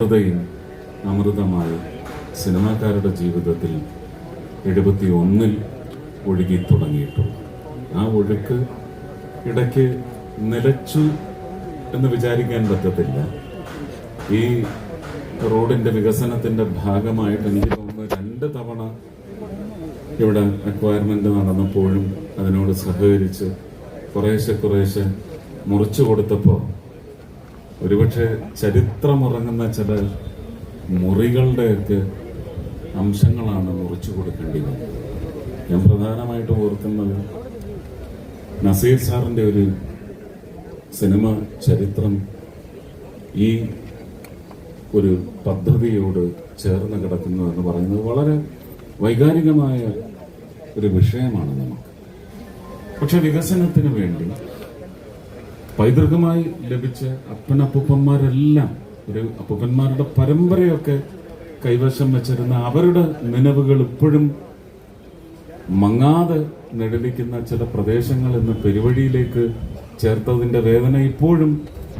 ഹൃദയം അമൃതമായി സിനിമാക്കാരുടെ ജീവിതത്തിൽ എഴുപത്തി ഒന്നിൽ ഒഴുകി തുടങ്ങിയിട്ടുണ്ട് ആ ഒഴുക്ക് ഇടയ്ക്ക് നിലച്ചു എന്ന് വിചാരിക്കാൻ പറ്റത്തില്ല. ഈ റോഡിന്റെ വികസനത്തിന്റെ ഭാഗമായിട്ട് എനിക്ക് തോന്നുന്നു രണ്ട് തവണ ഇവിടെ അക്വയർമെന്റ് നടന്നപ്പോഴും അതിനോട് സഹകരിച്ച് കുറേശ്ശെ കുറേശ്ശെ മുറിച്ചു കൊടുത്തപ്പോൾ ഒരുപക്ഷെ ചരിത്രമുറങ്ങുന്ന ചില മുറികളുടെയൊക്കെ അംശങ്ങളാണ് മുറിച്ചു കൊടുക്കേണ്ടി വന്നത് ഞാൻ പ്രധാനമായിട്ട് ഓർക്കുന്നത് നസീർ സാറിന്റെ ഒരു സിനിമ ചരിത്രം ഈ ഒരു പദ്ധതിയോട് ചേർന്ന് കിടക്കുന്നു എന്ന് പറയുന്നത് വളരെ വൈകാരികമായ ഒരു വിഷയമാണ് നമുക്ക്. പക്ഷെ വികസനത്തിന് വേണ്ടി പൈതൃകമായി ലഭിച്ച അപ്പനപ്പൂപ്പന്മാരെല്ലാം ഒരു അപ്പൂപ്പന്മാരുടെ പരമ്പരയൊക്കെ കൈവശം വെച്ചിരുന്ന അവരുടെ നിലവുകൾ ഇപ്പോഴും മങ്ങാതെ നിഴലിക്കുന്ന ചില പ്രദേശങ്ങൾ ഇന്ന് പെരുവഴിയിലേക്ക് ചേർത്തതിന്റെ വേദന ഇപ്പോഴും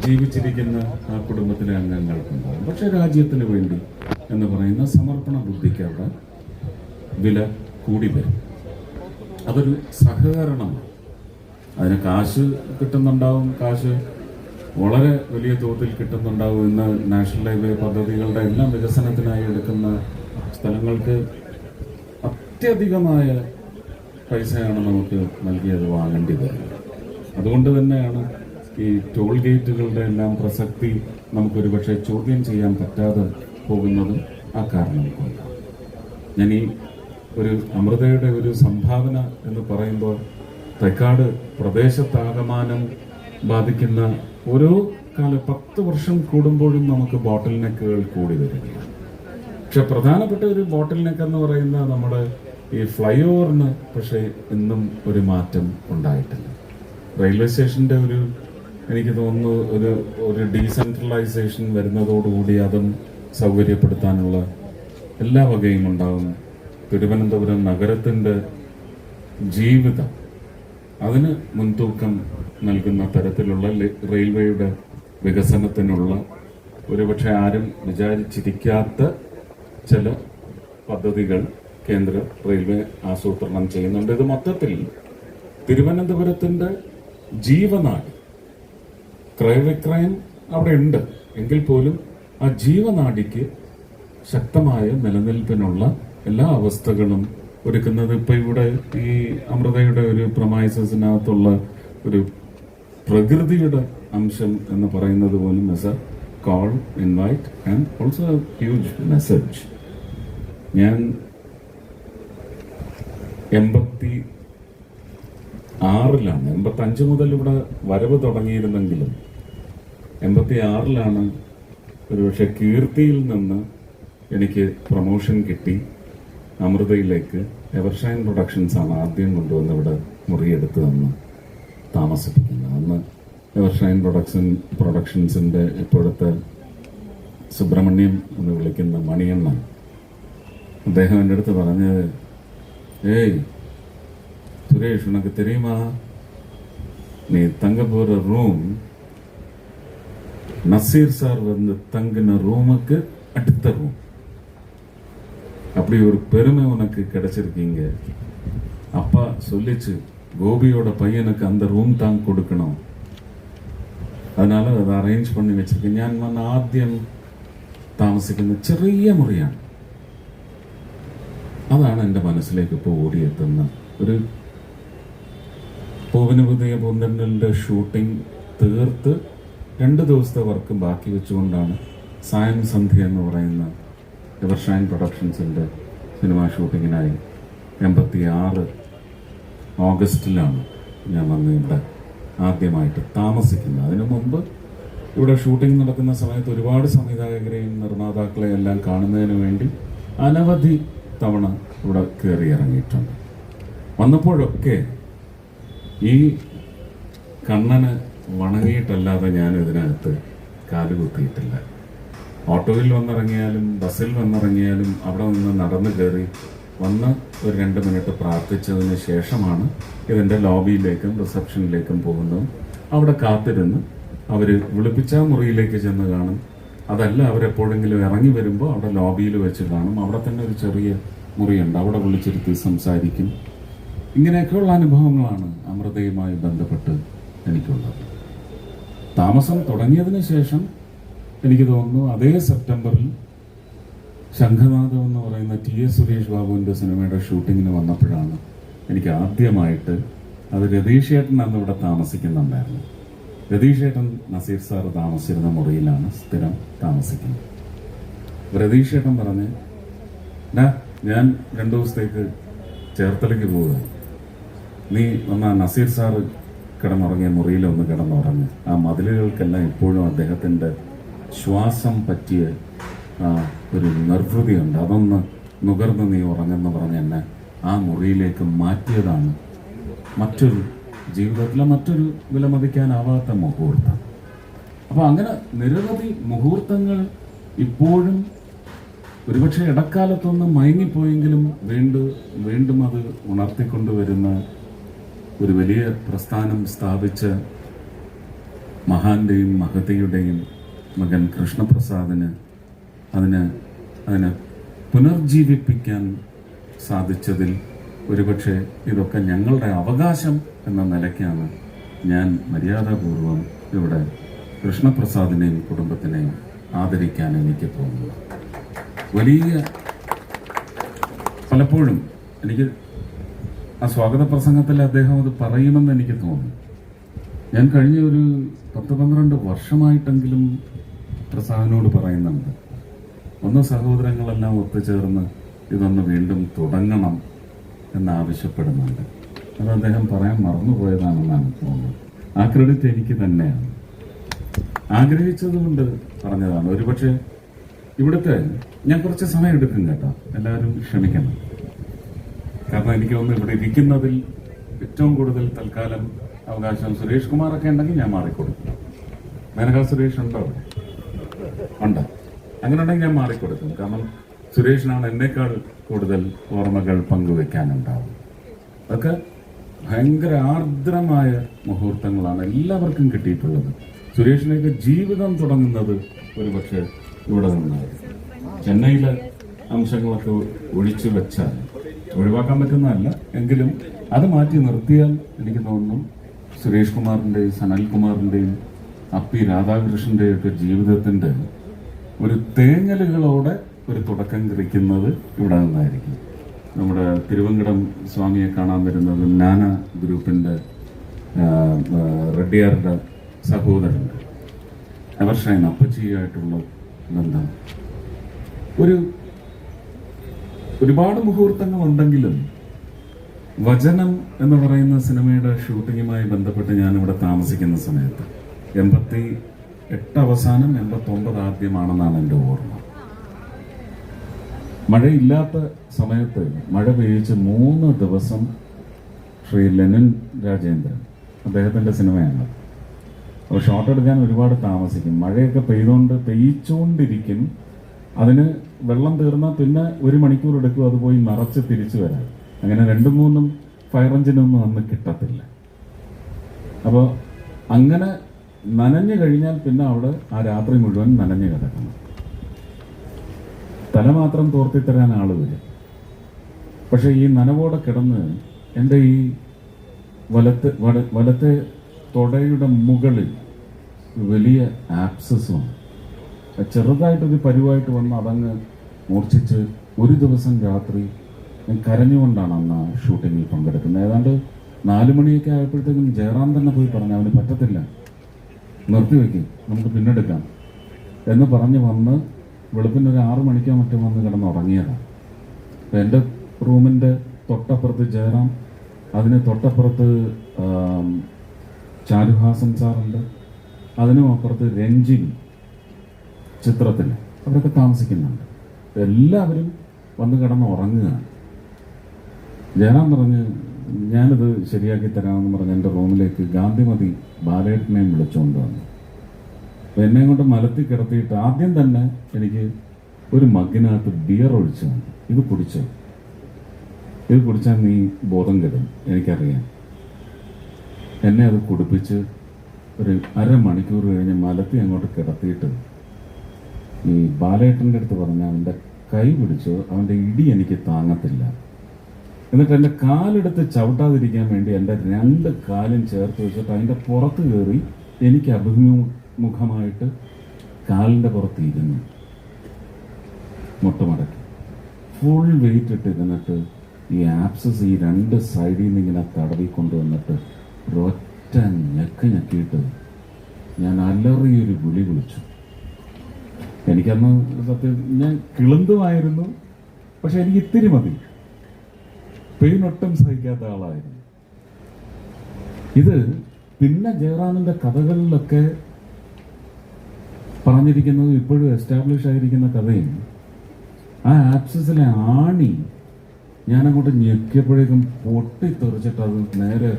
ജീവിച്ചിരിക്കുന്ന ആ കുടുംബത്തിലെ അംഗങ്ങൾക്കുണ്ടാകും പക്ഷെ രാജ്യത്തിന് വേണ്ടി എന്ന് പറയുന്ന സമർപ്പണ ബുദ്ധിക്ക് വില കൂടി വരും. അതൊരു സഹകരണമാണ്. അതിന് കാശ് കിട്ടുന്നുണ്ടാവും. കാശ് വളരെ വലിയ തോതിൽ കിട്ടുന്നുണ്ടാവും ഇന്ന് നാഷണൽ ഹൈവേ പദ്ധതികളുടെ എല്ലാം വികസനത്തിനായി എടുക്കുന്ന സ്ഥലങ്ങൾക്ക് അത്യധികമായ പൈസയാണ് നമുക്ക് നൽകിയത് വാങ്ങേണ്ടി വരുന്നത് അതുകൊണ്ട് തന്നെയാണ് ഈ ടോൾ ഗേറ്റുകളുടെ എല്ലാം പ്രസക്തി നമുക്കൊരു പക്ഷേ ചോദ്യം ചെയ്യാൻ പറ്റാതെ പോകുന്നതും ആ കാരണം കൊണ്ടാണ്. ഞാൻ ഈ ഒരു അമൃതയുടെ ഒരു സംഭാവന എന്ന് പറയുമ്പോൾ തെക്കാട് പ്രദേശത്താകമാനം ബാധിക്കുന്ന ഓരോ കാല പത്ത് വർഷം കൂടുമ്പോഴും നമുക്ക് ബോട്ടിൽ നെക്കുകൾ കൂടി വരികയാണ്. പക്ഷെ പ്രധാനപ്പെട്ട ഒരു ബോട്ടിൽ നെക്ക് എന്ന് പറയുന്ന നമ്മുടെ ഈ ഫ്ലൈ ഓവറിന് പക്ഷേ ഇന്നും ഒരു മാറ്റം ഉണ്ടായിട്ടില്ല. റെയിൽവേ സ്റ്റേഷന്റെ ഒരു എനിക്ക് തോന്നുന്നു ഒരു ഒരു ഡീസെൻട്രലൈസേഷൻ വരുന്നതോടുകൂടി അതും സൗകര്യപ്പെടുത്താനുള്ള എല്ലാ വകയും ഉണ്ടാകും. തിരുവനന്തപുരം നഗരത്തിന്റെ ജീവിതം അതിന് മുൻതൂക്കം നൽകുന്ന തരത്തിലുള്ള റെയിൽവേയുടെ വികസനത്തിനുള്ള ഒരുപക്ഷെ ആരും വിചാരിച്ചിരിക്കാത്ത ചില പദ്ധതികൾ കേന്ദ്ര റെയിൽവേ ആസൂത്രണം ചെയ്യുന്നുണ്ട്. ഇത് മൊത്തത്തിൽ തിരുവനന്തപുരത്തിന്റെ ജീവനാടി ക്രയവിക്രയം അവിടെ ഉണ്ട്. എങ്കിൽ പോലും ആ ജീവനാടിക്ക് ശക്തമായ നിലനിൽപ്പിനുള്ള എല്ലാ അവസ്ഥകളും ഒരുക്കുന്നത്. ഇപ്പൊ ഇവിടെ ഈ അമൃതയുടെ ഒരു പ്രൊമൈസസിനകത്തുള്ള ഒരു പ്രകൃതിയുടെ അംശം എന്ന് പറയുന്നത് പോലും S A call invite and also huge message ഞാൻ എൺപത്തി ആറിലാണ് എൺപത്തി അഞ്ച് മുതൽ ഇവിടെ വരവ് തുടങ്ങിയിരുന്നെങ്കിലും എൺപത്തി ആറിലാണ് ഒരുപക്ഷെ കീർത്തിയിൽ നിന്ന് എനിക്ക് പ്രൊമോഷൻ കിട്ടി. അമൃതയിലേക്ക് എവർഷൈൻ പ്രൊഡക്ഷൻസ് ആണ് ആദ്യം കൊണ്ടുവന്ന് ഇവിടെ മുറിയെടുത്ത് തന്ന് താമസിപ്പിക്കുന്നത് അന്ന് എവർഷൈൻ പ്രൊഡക്ഷൻ പ്രൊഡക്ഷൻസിന്റെ ഇപ്പോഴത്തെ സുബ്രഹ്മണ്യം എന്ന് വിളിക്കുന്ന മണിയണ്ണ അദ്ദേഹം എൻ്റെ അടുത്ത് പറഞ്ഞത് ഏയ് சுரேஷ் உனக்கு தெரியுமா நீ தங்க போற ரூம் நசீர் சார் வந்து தங்கின ரூமுக்கு அடுத்த ரூம் அப்படி ஒரு பெருமை உனக்கு கிடைச்சிருக்கீங்க அப்பா சொல்லிச்சு கோபியோட பையனுக்கு அந்த റൂം താൻ കൊടുക്കണം அதனால അത് അറേഞ്ച് பண்ணி വെച്ചിരിക്കും ഞാൻ വന്ന് ആദ്യം താമസിക്കുന്ന ചെറിയ മുറിയാണ് അതാണ് എൻ്റെ മനസ്സിലേക്ക് ഇപ്പോൾ ഓടിയെത്തുന്ന ഒരു പൂവിന് പുതിയ പൂന്തണ്ടലിൻ്റെ ഷൂട്ടിംഗ് തീർത്ത് രണ്ട് ദിവസത്തെ വർക്ക് ബാക്കി വെച്ചുകൊണ്ടാണ് സായം സന്ധ്യ എന്ന് പറയുന്ന എവർഷൈൻ പ്രൊഡക്ഷൻസിന്റെ സിനിമാ ഷൂട്ടിങ്ങിനായി എൺപത്തി ആറ് ഓഗസ്റ്റിലാണ് ഞാൻ വന്ന് ഇവിടെ ആദ്യമായിട്ട് താമസിക്കുന്നത്. അതിനു മുമ്പ് ഇവിടെ ഷൂട്ടിംഗ് നടക്കുന്ന സമയത്ത് ഒരുപാട് സംവിധായകരെയും നിർമ്മാതാക്കളെയും എല്ലാം കാണുന്നതിന് വേണ്ടി അനവധി തവണ ഇവിടെ കയറി ഇറങ്ങിയിട്ടുണ്ട്. വന്നപ്പോഴൊക്കെ ഈ കണ്ണന് വണങ്ങിയിട്ടല്ലാതെ ഞാൻ ഇതിനകത്ത് കാലുകുത്തിയിട്ടില്ല. ഓട്ടോയിൽ വന്നിറങ്ങിയാലും ബസ്സിൽ വന്നിറങ്ങിയാലും അവിടെ നിന്ന് നടന്നു കയറി വന്ന് ഒരു രണ്ട് മിനിറ്റ് പ്രാർത്ഥിച്ചതിന് ശേഷമാണ് ഇതിന്റെ ലോബിയിലേക്കും റിസപ്ഷനിലേക്കും പോകുന്നതും. അവിടെ കാത്തിരുന്ന് അവർ വിളിപ്പിച്ച മുറിയിലേക്ക് ചെന്ന് കാണും. അതല്ല അവരെപ്പോഴെങ്കിലും ഇറങ്ങി വരുമ്പോൾ അവിടെ ലോബിയിൽ വെച്ച് കാണും. അവിടെ തന്നെ ഒരു ചെറിയ മുറിയുണ്ട്. അവിടെ വിളിച്ചിരുത്തി സംസാരിക്കും. ഇങ്ങനെയൊക്കെയുള്ള അനുഭവങ്ങളാണ് അമൃതയുമായി ബന്ധപ്പെട്ട് എനിക്കുള്ളത്. താമസം തുടങ്ങിയതിന് ശേഷം എനിക്ക് തോന്നുന്നു അതേ സെപ്റ്റംബറിൽ ശംഖനാഥം എന്ന് പറയുന്ന ടി എസ് സുരേഷ് ബാബുവിന്റെ സിനിമയുടെ ഷൂട്ടിങ്ങിന് വന്നപ്പോഴാണ് എനിക്ക് ആദ്യമായിട്ട് അത് രതീഷ് ഏട്ടൻ അന്ന് ഇവിടെ താമസിക്കുന്നുണ്ടായിരുന്നു രതീഷ് ഏട്ടൻ നസീർ സാർ താമസിച്ചിരുന്ന മുറിയിലാണ് സ്ഥിരം താമസിക്കുന്നത്. രതീഷ് ഏട്ടൻ പറഞ്ഞ് "ഡാ, ഞാൻ രണ്ടു ദിവസത്തേക്ക് ചേർത്തലയ്ക്ക് പോവുക നീ വന്ന നസീർ സാറ് കിടന്നുറങ്ങിയ മുറിയിലൊന്ന് കിടന്നുറങ്ങി. ആ മതിലുകൾക്കെല്ലാം ഇപ്പോഴും അദ്ദേഹത്തിന്റെ ശ്വാസം പറ്റിയ ഒരു നിർവൃതിയുണ്ട്. അതൊന്ന് നുകർന്ന് നീ ഉറങ്ങെന്ന് പറഞ്ഞ് എന്നെ ആ മുറിയിലേക്ക് മാറ്റിയതാണ്. മറ്റൊരു ജീവിതത്തിലെ മറ്റൊരു വിലമതിക്കാനാവാത്ത മുഹൂർത്തം. അപ്പോൾ അങ്ങനെ നിരവധി മുഹൂർത്തങ്ങൾ ഇപ്പോഴും ഒരുപക്ഷെ ഇടക്കാലത്തൊന്ന് മയങ്ങിപ്പോയെങ്കിലും വീണ്ടും വീണ്ടും അത് ഉണർത്തിക്കൊണ്ടുവരുന്ന ഒരു വലിയ പ്രസ്ഥാനം സ്ഥാപിച്ച മഹാന്റെയും മഹതിയുടെയും മകൻ കൃഷ്ണപ്രസാദിന് അതിന് അതിന് പുനർജീവിപ്പിക്കാൻ സാധിച്ചതിൽ ഒരുപക്ഷെ ഇതൊക്കെ ഞങ്ങളുടെ അവകാശം എന്ന നിലയ്ക്കാണ് ഞാൻ മര്യാദാപൂർവം ഇവിടെ കൃഷ്ണപ്രസാദിനെയും കുടുംബത്തിനെയും ആദരിക്കാൻ എനിക്ക് തോന്നുന്നത്. വലിയ പലപ്പോഴും എനിക്ക് ആ സ്വാഗത പ്രസംഗത്തിൽ അദ്ദേഹം അത് പറയുമെന്ന് എനിക്ക് തോന്നി ഞാൻ കഴിഞ്ഞ ഒരു പത്ത് പന്ത്രണ്ട് വർഷമായിട്ടെങ്കിലും പ്രസാദിനോട് പറയുന്നുണ്ട്. ഒന്ന് സഹോദരങ്ങളെല്ലാം ഒത്തുചേർന്ന് ഇതൊന്ന് വീണ്ടും തുടങ്ങണം എന്നാവശ്യപ്പെടുന്നുണ്ട്. അത് അദ്ദേഹം പറയാൻ മറന്നുപോയതാണെന്നാണ് തോന്നുന്നത്. ആ ക്രെഡിറ്റ് എനിക്ക് തന്നെയാണ്. ആഗ്രഹിച്ചതുകൊണ്ട് പറഞ്ഞതാണ്. ഒരുപക്ഷെ ഇവിടുത്തെ ഞാൻ കുറച്ച് സമയം എടുക്കും കേട്ടോ. എല്ലാവരും ക്ഷമിക്കണം. കാരണം എനിക്ക് തോന്നുന്നു ഇവിടെ ഇരിക്കുന്നതിൽ ഏറ്റവും കൂടുതൽ തൽക്കാലം അവകാശം സുരേഷ് കുമാറൊക്കെ ഉണ്ടെങ്കിൽ ഞാൻ മാറിക്കൊടുക്കും. മേനക സുരേഷ് ഉണ്ടോ അവിടെ? ഉണ്ട്? അങ്ങനെ ഉണ്ടെങ്കിൽ ഞാൻ മാറിക്കൊടുക്കും. കാരണം സുരേഷിനാണ് എന്നേക്കാൾ കൂടുതൽ ഓർമ്മകൾ പങ്കുവെക്കാനുണ്ടാവും അതൊക്കെ ഭയങ്കര ആർദ്രമായ മുഹൂർത്തങ്ങളാണ് എല്ലാവർക്കും കിട്ടിയിട്ടുള്ളത്. സുരേഷിനെയൊക്കെ ജീവിതം തുടങ്ങുന്നത് ഒരു പക്ഷേ ഇവിടെ നിന്നായിരുന്നു ചെന്നൈയിലെ അംശങ്ങളൊക്കെ ഒഴിച്ചു വെച്ചാൽ ഒഴിവാക്കാൻ പറ്റുന്നതല്ല. എങ്കിലും അത് മാറ്റി നിർത്തിയാൽ എനിക്ക് തോന്നുന്നു സുരേഷ് കുമാറിന്റെയും സനൽകുമാറിന്റെയും അപ്പി രാധാകൃഷ്ണന്റെ ഒക്കെ ജീവിതത്തിന്റെ ഒരു തേങ്ങലുകളോടെ ഒരു തുടക്കം കുറിക്കുന്നത് ഇവിടെ നിന്നായിരിക്കും. നമ്മുടെ തിരുവങ്കടം സ്വാമിയെ കാണാൻ വരുന്നത് നാന ഗ്രൂപ്പിന്റെ ആ, സഹോദരൻ എവർഷൈൻ അപ്പച്ചിയായിട്ടുള്ള ബന്ധം. ഒരു ഒരുപാട് മുഹൂർത്തങ്ങൾ ഉണ്ടെങ്കിലും വചനം എന്ന് പറയുന്ന സിനിമയുടെ ഷൂട്ടിങ്ങുമായി ബന്ധപ്പെട്ട് ഞാൻ ഇവിടെ താമസിക്കുന്ന സമയത്ത് എൺപത്തി എട്ട് അവസാനം എൺപത്തി ഒമ്പത് ആദ്യമാണെന്നാണ് എന്റെ ഓർമ്മ. മഴയില്ലാത്ത സമയത്ത് മഴ പെയ്യിച്ച് മൂന്ന് ദിവസം ശ്രീ ലെനിൻ രാജേന്ദ്രൻ അദ്ദേഹത്തിന്റെ സിനിമയാണ്. അപ്പോൾ ഷോട്ട് എടുക്കാൻ ഒരുപാട് താമസിക്കും. മഴയൊക്കെ പെയ്തുകൊണ്ട് പെയ്ച്ചുകൊണ്ടിരിക്കും അതിന് വെള്ളം തീർന്നാൽ പിന്നെ ഒരു മണിക്കൂർ എടുക്കും അത് പോയി നിറച്ച് തിരിച്ചു വരാൻ. അങ്ങനെ രണ്ടും മൂന്നും ഫയർ എഞ്ചിനൊന്നും അന്ന് കിട്ടത്തില്ല. അപ്പോൾ അങ്ങനെ നനഞ്ഞു കഴിഞ്ഞാൽ പിന്നെ അവിടെ ആ രാത്രി മുഴുവൻ നനഞ്ഞു കിടക്കണം. തല മാത്രം തോർത്തിത്തരാൻ ആൾ വരും. പക്ഷെ ഈ നനവോടെ കിടന്ന് എന്റെ ഈ വലത്ത് വല- വലത്തെ തൊടയുടെ മുകളിൽ വലിയ ആപ്സസും ചെറുതായിട്ടൊരു പരുവായിട്ട് വന്ന് അതങ്ങ് മൂർച്ഛിച്ച് ഒരു ദിവസം രാത്രി ഞാൻ കരഞ്ഞുകൊണ്ടാണ് അന്ന് ഷൂട്ടിങ്ങിൽ പങ്കെടുക്കുന്നത്. ഏതാണ്ട് നാലു മണിയൊക്കെ ആയപ്പോഴത്തേക്കും ജയറാം തന്നെ പോയി പറഞ്ഞു അവന് പറ്റത്തില്ല. നിർത്തിവെക്ക് നമുക്ക് പിന്നെടുക്കാം. എന്ന് പറഞ്ഞ് വന്ന് വെളുപ്പിന് ഒരു ആറു മണിക്കോ മറ്റോ വന്ന് കിടന്ന് ഉറങ്ങിയതാണ് അപ്പൊ എന്റെ റൂമിന്റെ തൊട്ടപ്പുറത്ത് ജയറാം അതിന് തൊട്ടപ്പുറത്ത് ചാരുഹാസൻ സാറുണ്ട്. അതിനും അപ്പുറത്ത് രഞ്ജിൻ ചിത്രത്തിൽ. അവരൊക്കെ താമസിക്കുന്നുണ്ട്. എല്ലാവരും വന്ന് കിടന്ന് ഉറങ്ങുകയാണ്. ജയറാം പറഞ്ഞ് ഞാനിത് ശരിയാക്കി തരാമെന്ന് പറഞ്ഞ് എന്റെ റൂമിലേക്ക് ഗാന്ധിമതി ബാലേട്ടനെയും വിളിച്ചുകൊണ്ട് വന്നു. അപ്പം എന്നെ കൊണ്ട് മലത്തി കിടത്തിയിട്ട് ആദ്യം തന്നെ എനിക്ക് ഒരു മഗ്ഗിനകത്ത് ബിയർ ഒഴിച്ചു വന്നു ഇത് കുടിച്ചു? ഇത് കുടിച്ചാൽ നീ ബോധം കെടും എനിക്കറിയാം. എന്നെ അത് കുടിപ്പിച്ച് ഒരു അരമണിക്കൂർ കഴിഞ്ഞ് മലത്തി അങ്ങോട്ട് കിടത്തിയിട്ട് ഈ ബാലേട്ടന്റെ അടുത്ത് പറഞ്ഞ അവന്റെ കൈ പിടിച്ചു അവന്റെ ഇടി എനിക്ക് താങ്ങത്തില്ല. എന്നിട്ട് എന്റെ കാലെടുത്ത് ചവിട്ടാതിരിക്കാൻ വേണ്ടി എന്റെ രണ്ട് കാലും ചേർത്ത് വെച്ചിട്ട് അതിന്റെ പുറത്ത് കയറി എനിക്ക് അഭിമുഖമായിട്ട് കാലിന്റെ പുറത്ത് ഇരുന്നു മുട്ടുമടക്കി. ഫുൾ വെയിറ്റ് ഇട്ട് ഇരുന്നിട്ട് ഈ ആപ്സസ് ഈ രണ്ട് സൈഡിൽ നിന്ന് ഇങ്ങനെ തടവി കൊണ്ടുവന്നിട്ട് ഒറ്റ ഞെക്ക് ഞെക്കിയിട്ട് ഞാൻ അലറിയൊരു വിളി വിളിച്ചു. എനിക്കന്ന് സത്യം ഞാൻ കിളുന്തുമായിരുന്നു പക്ഷെ എനിക്ക് ഇത്തിരി മതി. പെയിൻ ഒട്ടും സഹിക്കാത്ത ആളായിരുന്നു. ഇത് പിന്നെ ജയറാമിന്റെ കഥകളിലൊക്കെ പറഞ്ഞിരിക്കുന്നതും ഇപ്പോഴും എസ്റ്റാബ്ലിഷ് ആയിരിക്കുന്ന കഥയും ആ ആപ്സസിലെ ആണി ഞാനങ്ങോട്ട് ഞെക്കിയപ്പോഴേക്കും പൊട്ടിത്തെറിച്ചിട്ട് അത് നേരെ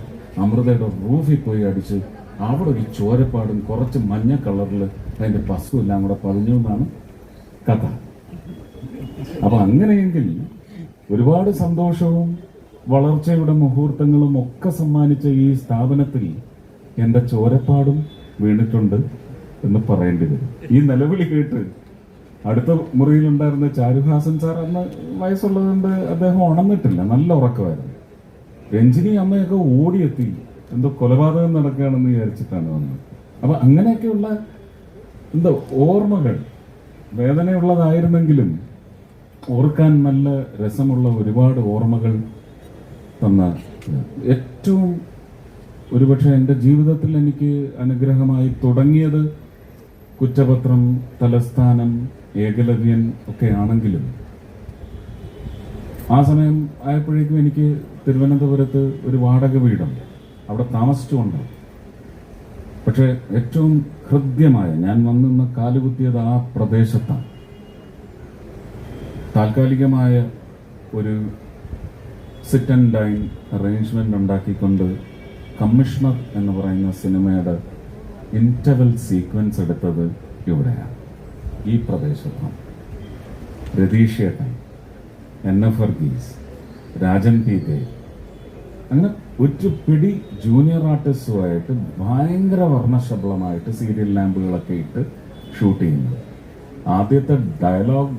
അമൃതയുടെ റൂഫിൽ പോയി അടിച്ച് അവിടെ ഒരു ചോരപ്പാടും കുറച്ച് മഞ്ഞ കളറിൽ അതിന്റെ പശു എല്ലാം കൂടെ പതിഞ്ഞു എന്നാണ് കഥ. അപ്പൊ അങ്ങനെയെങ്കിൽ ഒരുപാട് സന്തോഷവും വളർച്ചയുടെ മുഹൂർത്തങ്ങളും ഒക്കെ സമ്മാനിച്ച ഈ സ്ഥാപനത്തിൽ എന്റെ ചോരപ്പാടും വീണിട്ടുണ്ട് എന്ന് പറയേണ്ടി വരും. ഈ നിലവിളി കേട്ട് അടുത്ത മുറിയിലുണ്ടായിരുന്ന ചാരുഹാസൻ സാർ അന്ന് വയസ്സുള്ളതുകൊണ്ട് അദ്ദേഹം ഉണർന്നിട്ടില്ല. നല്ല ഉറക്കമായിരുന്നു. രഞ്ജിനി അമ്മയൊക്കെ ഓടിയെത്തി. എന്തോ കൊലപാതകം നടക്കുകയാണെന്ന് വിചാരിച്ചിട്ടാണ് വന്നത്. അപ്പൊ അങ്ങനെയൊക്കെയുള്ള എന്തോ ഓർമ്മകൾ വേദനയുള്ളതായിരുന്നെങ്കിലും ഓർക്കാൻ നല്ല രസമുള്ള ഒരുപാട് ഓർമ്മകൾ തന്ന ഏറ്റവും ഒരുപക്ഷെ എന്റെ ജീവിതത്തിൽ എനിക്ക് അനുഗ്രഹമായി തുടങ്ങിയത് കുറ്റപത്രം തലസ്ഥാനം ഏകലവ്യൻ ഒക്കെ ആണെങ്കിലും. ആ സമയം ആയപ്പോഴേക്കും എനിക്ക് തിരുവനന്തപുരത്ത് ഒരു വാടക വീടുണ്ട്. അവിടെ താമസിച്ചുകൊണ്ട്. പക്ഷെ ഏറ്റവും ഹൃദ്യമായ ഞാൻ വന്നിന്ന് കാലുകുത്തിയത് ആ പ്രദേശത്താണ്. താൽക്കാലികമായ ഒരു സിറ്റ് ആൻഡ് ലൈൻ അറേഞ്ച്മെന്റ് ഉണ്ടാക്കിക്കൊണ്ട് കമ്മീഷണർ എന്ന് പറയുന്ന സിനിമയുടെ ഇന്റർവൽ സീക്വൻസ് എടുത്തത് ഇവിടെയാണ്. ഈ പ്രദേശത്താണ്. രതീഷേട്ടൻ N F Varghese Rajan P Dev അങ്ങനെ ഒരു പിടി ജൂനിയർ ആർട്ടിസ്റ്റുമായിട്ട് ഭയങ്കര വർണശബളമായിട്ട് സീരിയൽ ലാമ്പുകളൊക്കെ ഇട്ട് ഷൂട്ട് ചെയ്യുന്നത്. ആദ്യത്തെ ഡയലോഗ്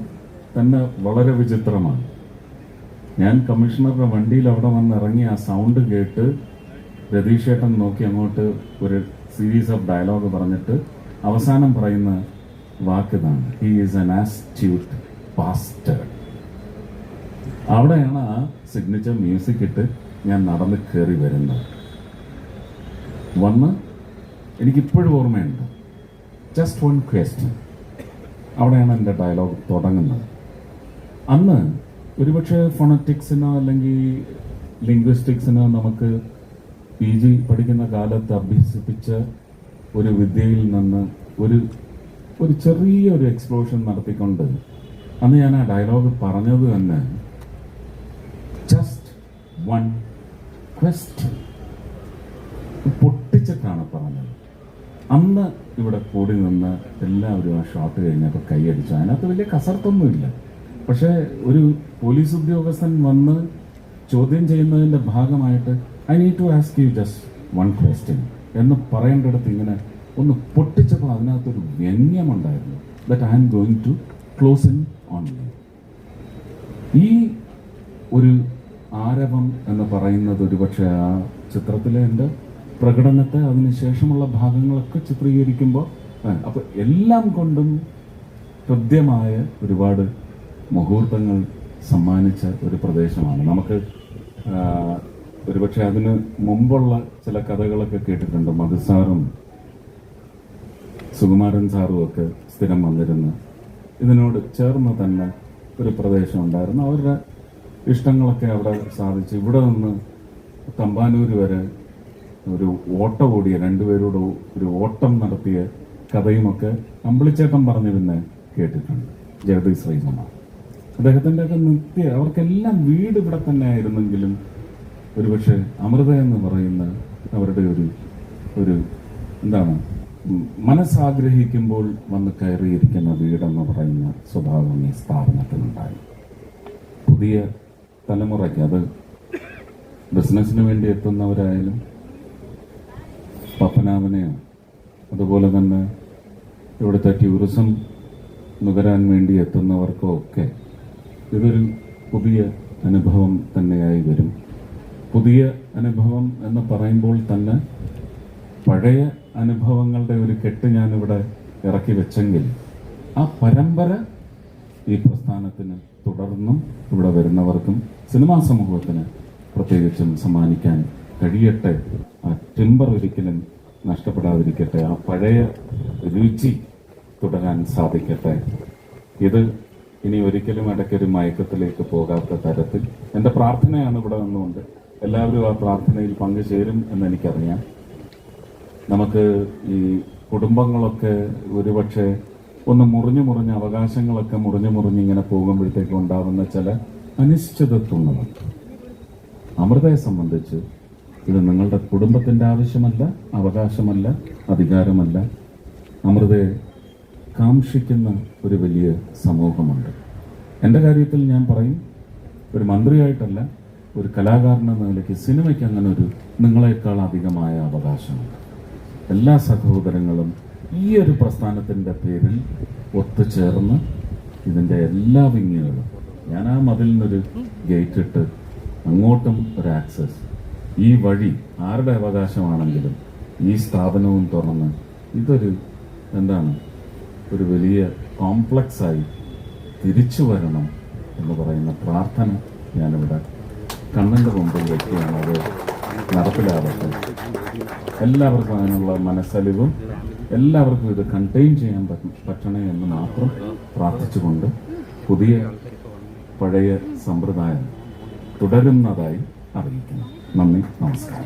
തന്നെ വളരെ വിചിത്രമാണ്. ഞാൻ കമ്മീഷണറുടെ വണ്ടിയിൽ അവിടെ വന്ന് ഇറങ്ങി ആ സൗണ്ട് കേട്ട് രതീഷേട്ടൻ നോക്കി അങ്ങോട്ട് ഒരു സീരീസ് ഓഫ് ഡയലോഗ് പറഞ്ഞിട്ട് അവസാനം പറയുന്ന വാക്കിതാണ് he is an astute pastor അവിടെയാണ് ആ സിഗ്നേച്ചർ മ്യൂസിക് ഇട്ട് ഞാൻ നടന്ന് കയറി വരുന്നത്. വന്ന് എനിക്കിപ്പോഴും ഓർമ്മയുണ്ട്. ജസ്റ്റ് വൺ ക്വസ്റ്റ്യൻ അവിടെയാണ് എന്റെ ഡയലോഗ് തുടങ്ങുന്നത്. അന്ന് ഒരുപക്ഷെ ഫോണറ്റിക്സിനോ അല്ലെങ്കിൽ ലിംഗ്വിസ്റ്റിക്സിനോ നമുക്ക് പി ജി പഠിക്കുന്ന കാലത്ത് അഭ്യസിപ്പിച്ച ഒരു വിദ്യയിൽ നിന്ന് ഒരു ഒരു ചെറിയ ഒരു എക്സ്പ്ലോഷൻ നടത്തിക്കൊണ്ട് അന്ന് ഞാൻ ആ ഡയലോഗ് പറഞ്ഞത് തന്നെ ജസ്റ്റ് വൺ ക്വസ്റ്റ്യൻ പൊട്ടിച്ചിട്ടാണ് പറഞ്ഞത്. അന്ന് ഇവിടെ കൂടി നിന്ന് എല്ലാവരും ആ ഷോട്ട് കഴിഞ്ഞപ്പോൾ കൈയടിച്ചു. അതിനകത്ത് വലിയ കസർത്തൊന്നുമില്ല. പക്ഷേ ഒരു പോലീസ് ഉദ്യോഗസ്ഥൻ വന്ന് ചോദ്യം ചെയ്യുന്നതിന്റെ ഭാഗമായിട്ട് I need to ask you just one question എന്ന് പറയേണ്ടിടത്ത് ഇങ്ങനെ ഒന്ന് പൊട്ടിച്ചപ്പോൾ അതിനകത്തൊരു വ്യംഗ്യമുണ്ടായിരുന്നു that I am going to close in on ഈ ഒരു ആരവം എന്ന് പറയുന്നത് ഒരുപക്ഷെ ആ ചിത്രത്തിലെ എന്റെ പ്രകടനത്തെ അതിനുശേഷമുള്ള ഭാഗങ്ങളൊക്കെ ചിത്രീകരിക്കുമ്പോൾ അപ്പോൾ എല്ലാം കൊണ്ടും ഹൃദ്യമായ ഒരുപാട് മുഹൂർത്തങ്ങൾ സമ്മാനിച്ച ഒരു പ്രദേശമാണ്. നമുക്ക് ഒരുപക്ഷെ അതിന് മുമ്പുള്ള ചില കഥകളൊക്കെ കേട്ടിട്ടുണ്ട്. മധുസാറും സുകുമാരൻ സാറും ഒക്കെ സ്ഥിരം വന്നിരുന്ന് ഇതിനോട് ചേർന്ന് തന്നെ ഒരു പ്രദേശം ഉണ്ടായിരുന്നു. അവരുടെ ഇഷ്ടങ്ങളൊക്കെ അവിടെ സാധിച്ചു. ഇവിടെ നിന്ന് തമ്പാനൂര് വരെ ഒരു ഓട്ടം ഓടിയ രണ്ടുപേരോട് ഒരു ഓട്ടം നടത്തിയ കഥയുമൊക്കെ അമ്പിളിച്ചേട്ടൻ പറഞ്ഞു പിന്നെ കേട്ടിട്ടുണ്ട്. ജഗതി ശ്രീകുമാർ. അദ്ദേഹത്തിന്റെ ഒക്കെ നിത്യ അവർക്കെല്ലാം വീട് ഇവിടെ തന്നെ ആയിരുന്നെങ്കിലും ഒരുപക്ഷെ അമൃത എന്ന് പറയുന്ന അവരുടെ ഒരു ഒരു എന്താണ് മനസ്സാഗ്രഹിക്കുമ്പോൾ വന്ന് കയറിയിരിക്കുന്ന വീടെന്ന് പറയുന്ന സ്വഭാവം ഈ സ്ഥാപനത്തിനുണ്ടായി. പുതിയ തലമുറയ്ക്ക് അത് ബിസിനസ്സിന് വേണ്ടി എത്തുന്നവരായാലും പപ്പനാമനെയോ അതുപോലെ തന്നെ ഇവിടുത്തെ ടൂറിസം നുകരാൻ വേണ്ടി എത്തുന്നവർക്കോ ഒക്കെ ഇതൊരു പുതിയ അനുഭവം തന്നെയായി വരും. പുതിയ അനുഭവം എന്ന് പറയുമ്പോൾ തന്നെ പഴയ അനുഭവങ്ങളുടെ ഒരു കെട്ട് ഞാനിവിടെ ഇറക്കി വെച്ചെങ്കിൽ ആ പരമ്പര ഈ പ്രസ്ഥാനത്തിന് തുടർന്നും ഇവിടെ വരുന്നവർക്കും സിനിമാ സമൂഹത്തിന് പ്രത്യേകിച്ചും സമ്മാനിക്കാൻ കഴിയട്ടെ. ആ ടിമ്പർ ഒരിക്കലും നഷ്ടപ്പെടാതിരിക്കട്ടെ. ആ പഴയ രുചി തുടരാൻ സാധിക്കട്ടെ. ഇത് ഇനി ഒരിക്കലും ഇടയ്ക്കൊരു മയക്കത്തിലേക്ക് പോകാത്ത തരത്തിൽ എന്റെ പ്രാർത്ഥനയാണ് ഇവിടെ നിന്നുകൊണ്ട് എല്ലാവരും ആ പ്രാർത്ഥനയിൽ പങ്കുചേരും എന്ന് എനിക്കറിയാം. നമുക്ക് ഈ കുടുംബങ്ങളൊക്കെ ഒരുപക്ഷെ ഒന്ന് മുറിഞ്ഞു മുറിഞ്ഞ് അവകാശങ്ങളൊക്കെ മുറിഞ്ഞു മുറിഞ്ഞ് ഇങ്ങനെ പോകുമ്പോഴത്തേക്കും ഉണ്ടാവുന്ന ചില അനിശ്ചിതത്വങ്ങളുണ്ട്. അമൃതയെ സംബന്ധിച്ച് ഇത് നിങ്ങളുടെ കുടുംബത്തിന്റെ ആവശ്യമല്ല അവകാശമല്ല അധികാരമല്ല. അമൃതയെ കാക്ഷിക്കുന്ന ഒരു വലിയ സമൂഹമുണ്ട്. എന്റെ കാര്യത്തിൽ ഞാൻ പറയും ഒരു മന്ത്രിയായിട്ടല്ല ഒരു കലാകാരനെന്ന നിലയ്ക്ക് സിനിമയ്ക്ക് അങ്ങനെ ഒരു നിങ്ങളെക്കാൾ അധികമായ അവകാശമുണ്ട്. എല്ലാ സഹോദരങ്ങളും ഈ ഒരു പ്രസ്ഥാനത്തിന്റെ പേരിൽ ഒത്തുചേർന്ന് ഇതിന്റെ എല്ലാ വിങ്ങുകളും ഞാൻ ആ മതിലിനൊരു ഗേറ്റ് ഇട്ട് അങ്ങോട്ടും ഒരു ആക്സസ് ഈ വഴി ആരുടെ അവകാശമാണെങ്കിലും ഈ സ്ഥാപനവും തുറന്ന് ഇതൊരു എന്താണ് ഒരു വലിയ കോംപ്ലക്സായി തിരിച്ചു വരണം എന്ന് പറയുന്ന പ്രാർത്ഥന ഞാനിവിടെ കണ്ണിന്റെ മുമ്പിൽ വയ്ക്കുകയാണ് അത് നടപ്പിലാവട്ടെ എല്ലാവർക്കും അതിനുള്ള മനസ്സലിവും എല്ലാവർക്കും ഇത് കണ്ടെയ്ൻ ചെയ്യാൻ പറ്റ- പറ്റണേ എന്ന് മാത്രം പ്രാർത്ഥിച്ചുകൊണ്ട് പുതിയ പഴയ സമ്പ്രദായം തുടരുന്നതായി അറിയിക്കുന്നു. നന്ദി നമസ്കാരം.